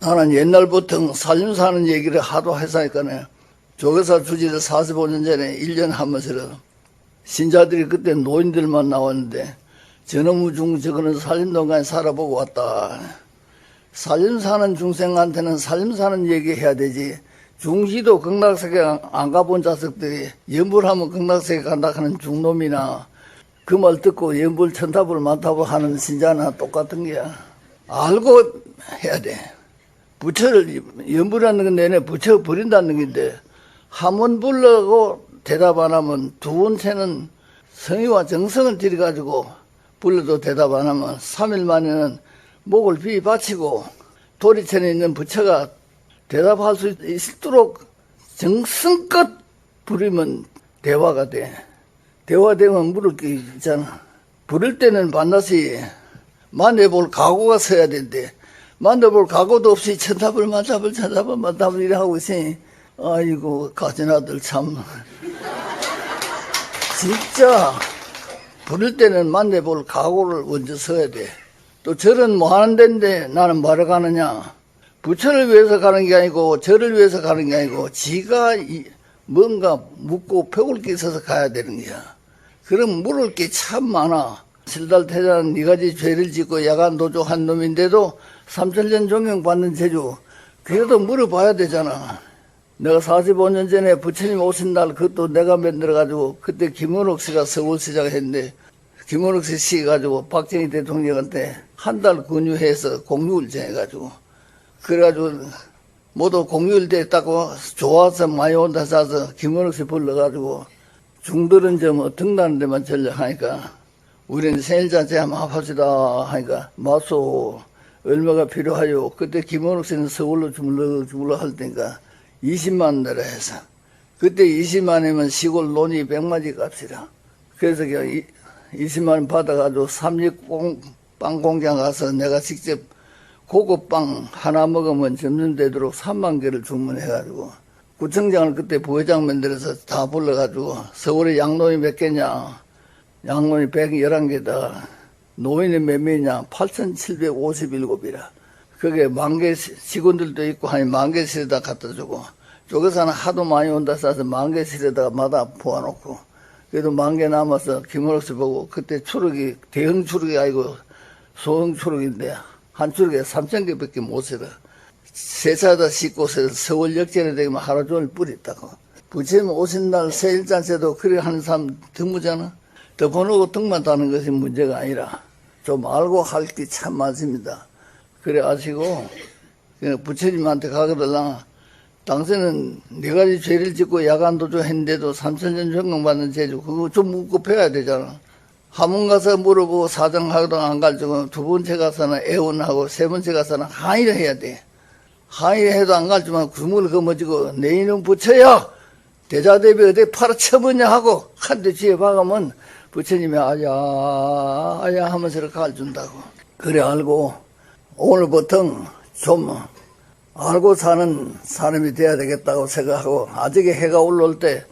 나는 옛날부터 살림 사는 얘기를 하도 했으니까네. 조교사 주지를 45년 전에 1년 하면서 신자들이 그때 노인들만 나왔는데 저놈의 중 저거는 살림동간에 살아보고 왔다. 살림 사는 중생한테는 살림 사는 얘기 해야 되지. 중시도 극락세계 안 가본 자석들이 연불하면 극락세계 간다 하는 중놈이나 그 말 듣고 연불 천탑을 만탑을 하는 신자나 똑같은 게야. 알고 해야 돼. 부처를 연불하는 건 내내 부처 버린다는 건데 한 번 불러고 대답 안 하면 두 번째는 성의와 정성을 들여가지고 불러도 대답 안 하면 3일 만에는 목을 비 바치고 도리천에 있는 부처가 대답할 수 있도록 정성껏 부리면 대화가 돼. 대화되면 물을 게 있잖아. 부를 때는 반드시 만나볼 각오가 서야 된대. 만나볼 각오도 없이 천탑을 만탑을 천탑을 만탑을 이래 하고 있으니 아이고 가진 아들 참 진짜 부를 때는 만나볼 각오를 먼저 서야 돼. 또 절은 뭐 하는 데인데 나는 뭐하러 가느냐. 부처를 위해서 가는 게 아니고 저를 위해서 가는 게 아니고 지가 이- 뭔가 묻고 배울 게 있어서 가야 되는 거야. 그럼 물을 게 참 많아. 실달 태자는 네 가지 죄를 짓고 야간 도주한 놈인데도 삼천년 존경받는 제주. 그래도 물어봐야 되잖아. 내가 45년 전에 부처님 오신 날 그것도 내가 만들어가지고 그때 김원옥 씨가 서울시장 했는데 김원옥 씨 시가지고 박정희 대통령한테 한 달 근유해서 공유를 정해가지고 그래가지고 모두 공유일 됐다고 좋아서 많이 온다 싸서 김원옥 씨 불러가지고 중들은 좀 등다는 데만 전략하니까 우리는 생일잔치 한번 합시다 하니까 마소 얼마가 필요하요 그때 김원옥 씨는 서울로 주물러 주물러 할 때니까 20만 내라 해서. 그때 20만이면 시골 논이 100마디 값이라. 그래서 그냥 이- 20만 원 받아가지고 삼립빵 공장 가서 내가 직접 고급 빵 하나 먹으면 점점 되도록 3만 개를 주문해가지고 구청장을 그때 부회장 만들어서 다 불러가지고 서울에 양론이 몇 개냐? 양론이 111개다 노인이 몇 명이냐 8,757이라. 그게 만개 직원들도 있고 하니 만개 실에다 갖다 주고 쪽에서는 하도 많이 온다 싸서 만개 실에다가 마다 부어놓고 그래도 만개 남아서 김원옥 씨 보고 그때 추럭이 대형 추럭이 아니고 소형 추럭인데 한 추럭에 3천 개밖에 못 쓰라 세차다 씻고서 서울 역전에 되면 하루 종일 뿌렸다고. 부처님 오신 날 세일잔치도 그래 하는 사람 드무잖아. 더 보내고 등만 따는 것이 문제가 아니라 좀 알고 할 게 참 많습니다 그래 아시고 그냥 부처님한테 가거들라 당신은 네 가지 죄를 짓고 야간 도주 했는데도 삼천년 정경받는 제주 그거 좀 묻고 배워야 되잖아. 한문 가서 물어보고 사정하거든 안갈 적은 두 번째 가서는 애원하고 세 번째 가서는 항의를 해야 돼. 항의를 해도 안 갈지만 구멍을 거머쥐고 내 이름 부처야 대자대비 어디 팔아쳐보냐 하고 한대 뒤에 박으면 부처님이 아야 아야 하면서 이렇게 가르준다고. 그래 알고 오늘부터 좀 알고 사는 사람이 돼야 되겠다고 생각하고 아직에 해가 올라올 때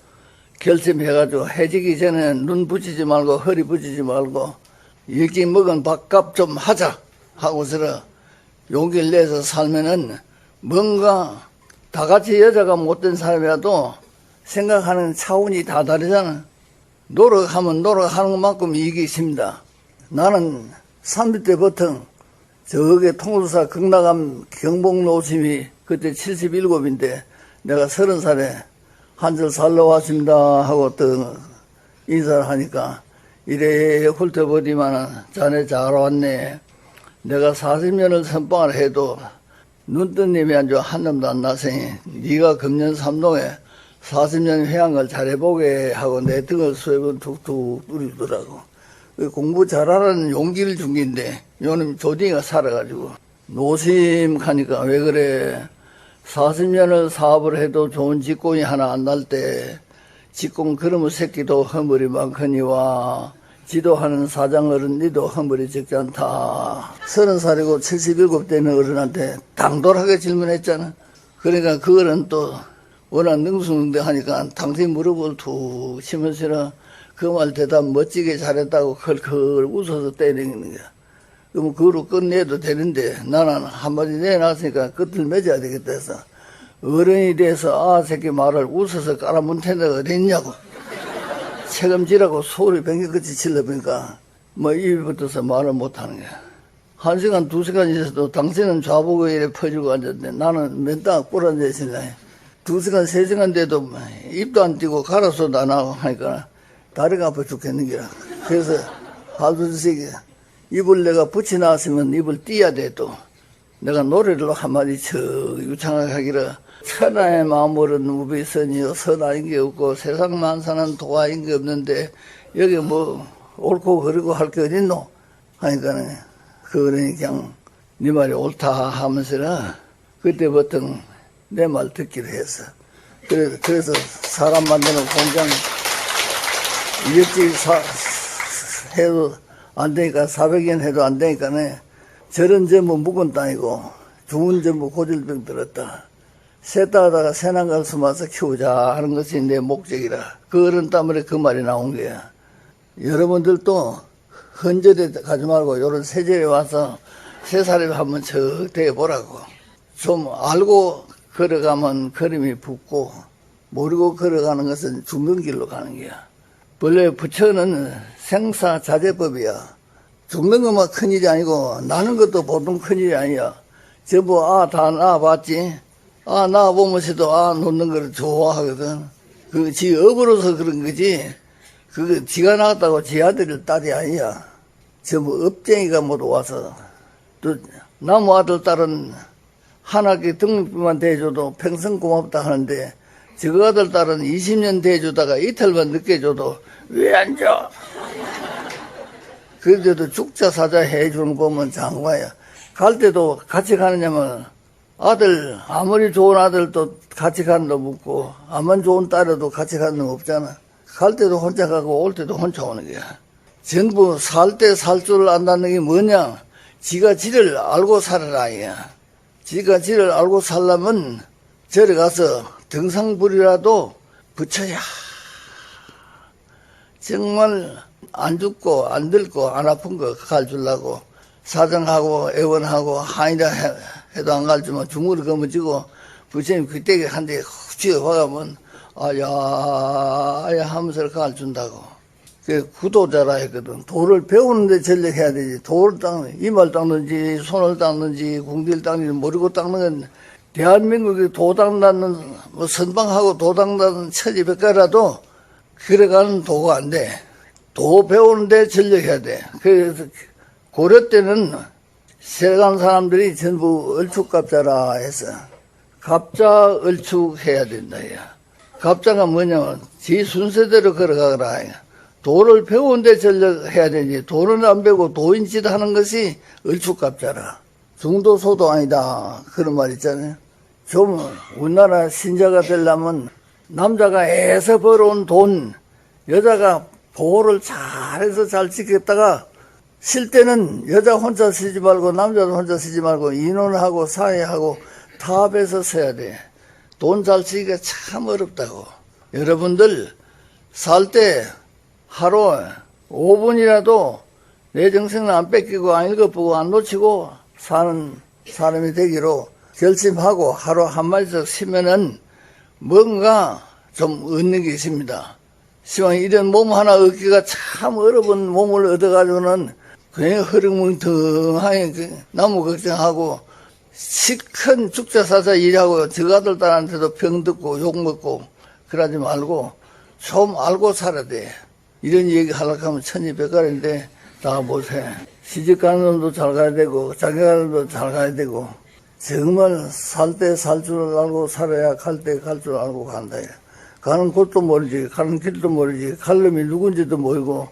결심해가지고 해지기 전에 눈 붙이지 말고 허리 붙이지 말고 일찍 먹은 밥값 좀 하자 하고서 용기를 내서 살면은 뭔가 다 같이 여자가 못된 사람이라도 생각하는 차원이 다 다르잖아. 노력하면 노력하는 것만큼 이익이 있습니다. 나는 3일 때부터 저게 통도사 극락암 경복노심이 그때 77인데 내가 30살에 한절 살러 왔습니다 하고 또 인사를 하니까 이래 훑어보디만은 자네 잘 왔네. 내가 40년을 선방을 해도 눈뜬님이 아주 한 놈도 안 나서니 네가 금년 삼동에 40년 회양을 잘해보게 하고 내 등을 수액을 툭툭 누리더라고. 그 공부 잘하라는 용기를 준 게인데 요놈 조딩이가 살아가지고 노심하니까 왜 그래? 40년을 사업을 해도 좋은 직공이 하나 안 날 때 직공 그러면 새끼도 허물이 많거니와 지도하는 사장 어른 니도 허물이 적지 않다. 서른 살이고 77 되는 어른한테 당돌하게 질문했잖아. 그러니까 그 어른 또 워낙 능수능대 하니까 당신 무릎을 툭 치면서 그 말 대답 멋지게 잘했다고 컬컬 웃어서 때리는 거야. 그럼 그로 끝내도 되는데 나는 한마디 내놨으니까 끝을 맺어야 되겠다 해서 어른이 돼서 아 새끼 말을 웃어서 깔아문 텐데 어딨냐고 책임지라고 소리 뱅개끝이 질러보니까 뭐 입이 붙어서 말을 못하는 거야. 한 시간, 두 시간 있어도 당신은 좌보고 이래 퍼지고 앉았는데 나는 맨땅 꿇어앉아 있으니까 두 시간, 세 시간 돼도 입도 안 띄고 가라소도 안 하고 하니까 다리가 아파 죽겠는 게라. 그래서 하루씩 입을 내가 붙여 놨으면 입을 띄어야 돼 또. 내가 노래를 한마디 저 유창하게 하기를 천하의 마음으로는 우비선이요 선하인 게 없고 세상 만사는 도화인 게 없는데 여기 뭐 옳고 그리고 할 게 어딨노 하니까는 그러니 그냥 네 말이 옳다 하면서는 그때부터 내 말 듣기로 했어 그래서, 그래서 사람 만드는 공장 이력직 사, 해도 안 되니까 400엔 해도 안 되니까는 저런 전부 묵은 땅이고 죽은 전부 고질병 들었다. 셋다 하다가 새난갈 숨어서 키우자 하는 것이 내 목적이라. 그 어른 때문에 그 말이 나온 거야. 여러분들도 헌절에 가지 말고 요런 세절에 와서 세 살에 한번 척 대보라고. 좀 알고 걸어가면 걸음이 붙고 모르고 걸어가는 것은 죽는 길로 가는 거야. 원래 부처는 생사자제법이야. 죽는 것만 큰 일이 아니고 나는 것도 보통 큰 일이 아니야. 전부 아다 낳아봤지. 아 낳아보면서도 아 놓는 걸 좋아하거든. 그 지 업으로서 그런 거지. 그거 지가 낳았다고 지 아들 딸이 아니야. 전부 업쟁이가 모두 와서 또 나무 아들 딸은 한 학기 등록비만 대줘도 평생 고맙다 하는데 저거 아들 딸은 20년 대주다가 이틀만 늦게 줘도 왜 안 줘? 그래도 죽자 사자 해주는 거 보면 장관이야. 갈 때도 같이 가느냐면 아들 아무리 좋은 아들도 같이 가는 거 묻고 아무리 좋은 딸에도 같이 가는 거 없잖아. 갈 때도 혼자 가고 올 때도 혼자 오는 거야. 전부 살 때 살 줄 안다는 게 뭐냐? 지가 지를 알고 살아라 이야. 지가 지를 알고 살려면 절에 가서 등상불이라도 붙여야. 정말 안 죽고 안 들고 안 아픈 거 가르치려고 사정하고 애원하고 해- 해도 안 가르치면 중물을 거머쥐고 부처님 그때 한대 휘어 박으면 아야 아야 하면서 가르친다고. 그 구도자라 했거든 돌을 배우는데 전력해야 되지 돌을 닦는 이말 닦는지 손을 닦는지 궁디를 닦는지 모르고 닦는 건 대한민국이 도당나는 뭐 선방하고 도당나는 천지백가라도 그래가는 도가 안 돼. 도 배우는데 전력해야 돼. 그래서 고려 때는 세간 사람들이 전부 얼축갑자라 해서 갑자 얼축해야 된다. 야. 갑자가 뭐냐면 지 순서대로 걸어가거라. 야. 도를 배우는데 전력해야 되지. 도를 안 배우고 도인짓 하는 것이 얼축갑자라. 중도소도 아니다. 그런 말 있잖아요. 좀 우리나라 신자가 되려면 남자가 애서 벌어온 돈, 여자가 보호를 잘해서 잘 지켰다가 쉴 때는 여자 혼자 쓰지 말고 남자도 혼자 쓰지 말고 인원하고 사회하고 타협해서 써야 돼. 돈 잘 쓰기가 참 어렵다고. 여러분들 살 때 하루 5분이라도 내 정신을 안 뺏기고 안 읽어보고 안 놓치고 사는 사람이 되기로 결심하고 하루 한 마디씩 쉬면은 뭔가 좀 얻는 게 있습니다. 시방 이런 몸 하나 얻기가 참 어려운 몸을 얻어가지고는 그냥 흐릉멍텅하게 그 나무 걱정하고 시큰 죽자 사자 일하고 저 아들 딸한테도 병 듣고 욕 먹고 그러지 말고 좀 알고 살아야 돼. 이런 얘기 하려고 하면 천지백갈인데 다 못해. 시집 가는 놈도 잘 가야 되고 자기 가는 놈도 잘 가야 되고 정말 살 때 살 줄 알고 살아야 갈 때 갈 줄 알고 간다. 가는 곳도 모르지, 가는 길도 모르지, 갈 놈이 누군지도 모르고,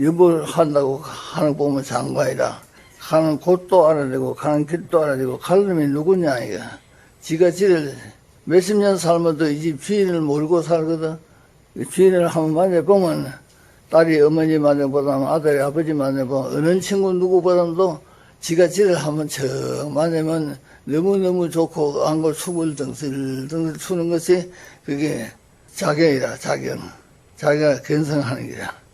여보 한다고 하는 거 보면 장관이라. 가는 곳도 알아야 되고, 가는 길도 알아야 되고, 갈 놈이 누구냐, 이거. 지가 지를 몇십 년 살면도 이 집 주인을 모르고 살거든. 이 주인을 한번 만나보면, 딸이 어머니 만나보다는 아들이 아버지 만나보면, 어느 친구 누구보다도 지가 지를 척 만나면 너무너무 좋고 안골 숨을 덩슬덩슬 추는 것이 그게 자경이라 자경 자기가 견성하는 게야